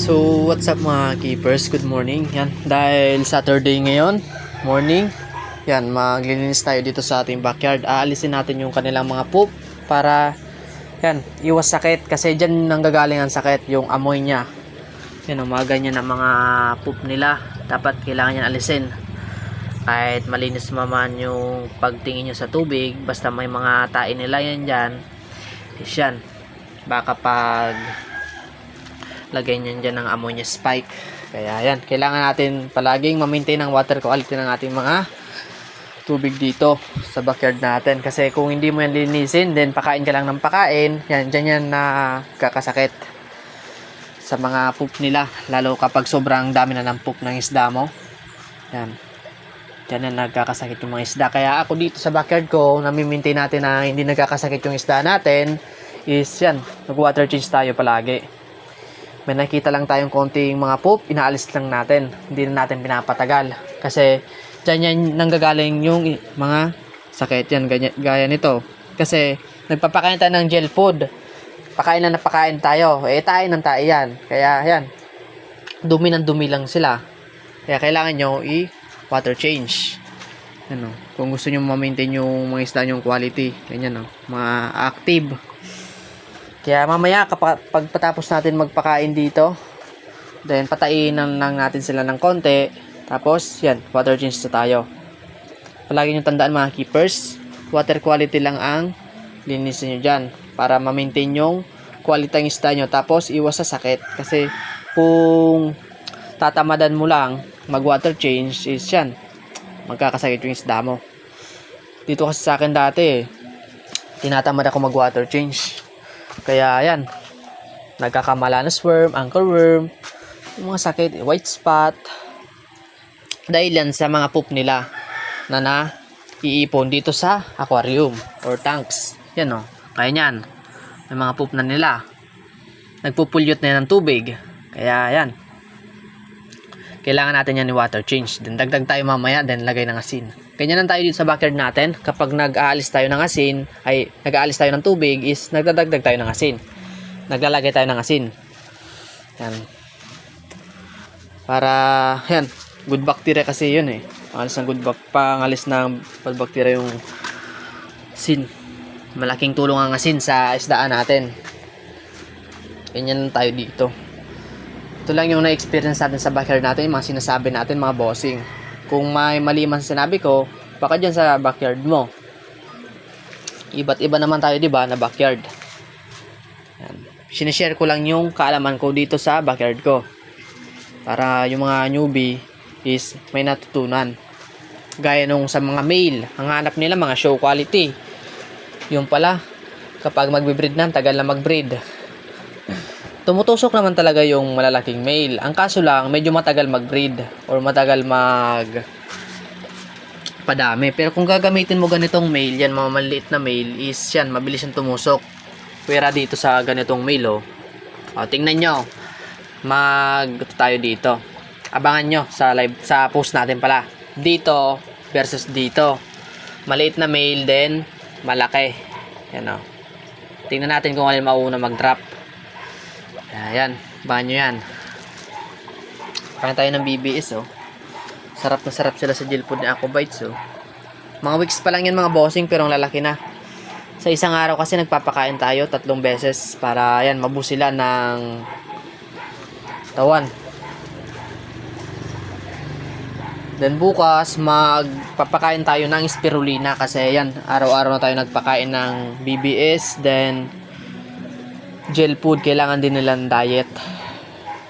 So, what's up mga keepers? Good morning. Yan, dahil Saturday ngayon, morning. Yan, maglilinis tayo dito sa ating backyard. Aalisin natin yung kanilang mga poop para yan, iwas sakit kasi diyan nanggagaling ang sakit, yung amoy niya. Yan, umaga niya ng mga poop nila. Dapat kailangan niya alisin. Kahit malinis maman yung pagtingin nyo sa tubig, basta may mga tae nila yan dyan, is yan. Baka pag lagay niyan dyan ng ammonia spike. Kaya yan, kailangan natin palaging ma-maintain ang water quality ng ating mga tubig dito sa backyard natin. Kasi kung hindi mo yan linisin, then pakain ka lang ng pakain, yan, dyan yan na kakasakit sa mga poop nila. Lalo kapag sobrang dami na ng poop ng isda mo. Yan. Dyan na nagkakasakit yung mga isda. Kaya ako dito sa backyard ko, nami-maintain natin na hindi nagkakasakit yung isda natin, is yan, nag-water change tayo palagi may nakita lang tayong konting mga poop, inaalis lang natin. Hindi na natin pinapatagal. Kasi, dyan yan nanggagaling yung mga sakit yan, gaya, gaya nito. Kasi, nagpapakain tayo ng gel food. Pakain na napakain tayo. Eh, tayo ng tayo yan. Kaya, yan. Dumi ng dumi lang sila. Kaya, kailangan nyo i-water change. Ano, kung gusto nyo ma-maintain yung mga isda yung quality, ganyan, no? mga active. Kaya mamaya kapag pagpatapos natin magpakain dito, then patayin lang natin sila ng konti. Tapos, yan, water change na tayo. Palagi nyo tandaan mga keepers, water quality lang ang linisin nyo dyan para ma-maintain yung quality ng isda nyo. Tapos, iwas sa sakit. Kasi, kung tatamadan mo lang, mag-water change is yan, magkakasakit yung isda mo. Dito kasi sa akin dati, tinatamad ako mag-water change. Kaya yan, nagkakamala na worm, anchor worm, yung mga sakit, white spot. Dahil yan sa mga poop nila na na iipon dito sa aquarium or tanks. Yan o, kaya yan. May mga poop na nila. Nagpupulyot na yan ng tubig. Kaya yan. Kailangan natin yan ni water change. Then dagdag tayo mamaya, then lagay ng asin. Ganyan lang tayo dito sa backyard natin. Kapag nag-aalis tayo ng asin, ay nag-aalis tayo ng tubig, is nagdadagdag tayo ng asin. Naglalagay tayo ng asin. Yan. Para, yan, good bacteria kasi yun eh. Pangalis ng good bak pangalis ng bad bacteria yung asin. Malaking tulong ang asin sa isdaan natin. Ganyan lang tayo dito. Ito lang yung na-experience natin sa backyard natin, yung mga sinasabi natin, mga bossing. Kung may mali man sinabi ko, baka dyan sa backyard mo. Iba't iba naman tayo, di ba, na backyard. Yan. Sinishare ko lang yung kaalaman ko dito sa backyard ko. Para yung mga newbie is may natutunan. Gaya nung sa mga male, ang hanap nila mga show quality. Yung pala, kapag magbe-breed na, tagal na mag-breed. Tumutusok naman talaga yung malalaking male. Ang kaso lang, medyo matagal mag-breed or matagal mag padami. Pero kung gagamitin mo ganitong male, yan mga maliit na male, is yan, mabilis yung tumusok. Pwera dito sa ganitong male, oh. O, tingnan nyo. Mag tayo dito. Abangan nyo sa live, sa post natin pala. Dito versus dito. Maliit na male, then malaki. Yan, oh. Tingnan natin kung alin mauna mag-drop. Ayan, banyo yan. Kain tayo ng BBS, oh. Sarap na sarap sila sa gel food ni Ako oh. Mga weeks pa lang yan mga bossing, pero ang lalaki na. Sa isang araw kasi nagpapakain tayo tatlong beses para yan, mabu sila ng tawan. Then bukas, magpapakain tayo ng spirulina kasi yan, araw-araw na tayo nagpakain ng BBS, then gel food, kailangan din nilang diet.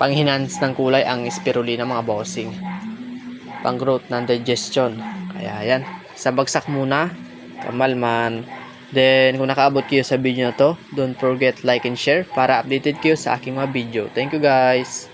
Pang-enhance ng kulay ang spirulina mga bossing. Pang growth ng digestion. Kaya yan. Sa bagsak muna. Kamalman. Then, kung nakaabot kayo sa video na to, don't forget like and share para updated kayo sa aking mga video. Thank you guys!